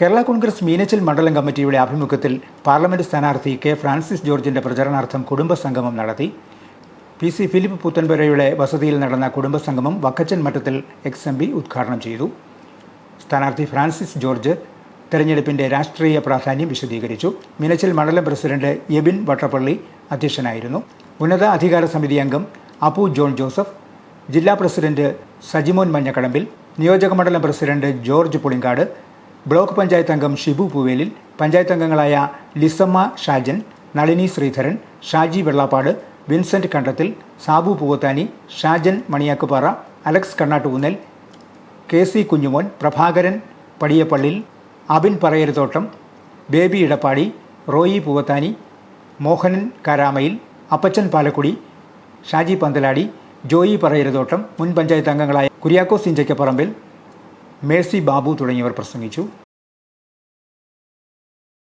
കേരള കോൺഗ്രസ് മീനച്ചിൽ മണ്ഡലം കമ്മിറ്റിയുടെ ആഭിമുഖ്യത്തിൽ പാർലമെന്റ് സ്ഥാനാർത്ഥി കെ ഫ്രാൻസിസ് ജോർജിന്റെ പ്രചരണാർത്ഥം കുടുംബസംഗമം നടത്തി. പി സി ഫിലിപ്പ് പുത്തൻപുരയുടെ വസതിയിൽ നടന്ന കുടുംബസംഗമം വക്കച്ചൻ മഠത്തിൽ എക്സ് എം ഉദ്ഘാടനം ചെയ്തു. സ്ഥാനാർത്ഥി ഫ്രാൻസിസ് ജോർജ് തെരഞ്ഞെടുപ്പിന്റെ രാഷ്ട്രീയ പ്രാധാന്യം വിശദീകരിച്ചു. മീനച്ചിൽ മണ്ഡലം പ്രസിഡന്റ് എബിൻ വട്ടപ്പള്ളി അധ്യക്ഷനായിരുന്നു. ഉന്നത അധികാര സമിതി അംഗം അപ്പു ജോൺ ജോസഫ് ജില്ലാ പ്രസിഡന്റ് സജിമോൻ മഞ്ഞക്കടമ്പിൽ നിയോജകമണ്ഡലം president George Pulinkad block panchayat അംഗം ഷിബു പൂവേലിൽ പഞ്ചായത്ത് അംഗങ്ങളായ Lissamma Shajan Nalini Sreedharan Shaji Vellappad Vincent Kandathil Sabu Poovathani Shajan Maniyakkupara Alex Kannattukunnel K C Kunjumon Prabhakaran Padiyappallil Abin Parayaruthottam Baby Edappadi Roy Poovathani Mohanan Karamayil Appachan Palakkudy Shaji Panthaladi Joy Parayaruthottam മുൻ പഞ്ചായത്ത് അംഗങ്ങളായ Kuriakose ഇഞ്ചയ്ക്കപ്പറമ്പിൽ Mercy Babu തുടങ്ങിയവർ പ്രസംഗിച്ചു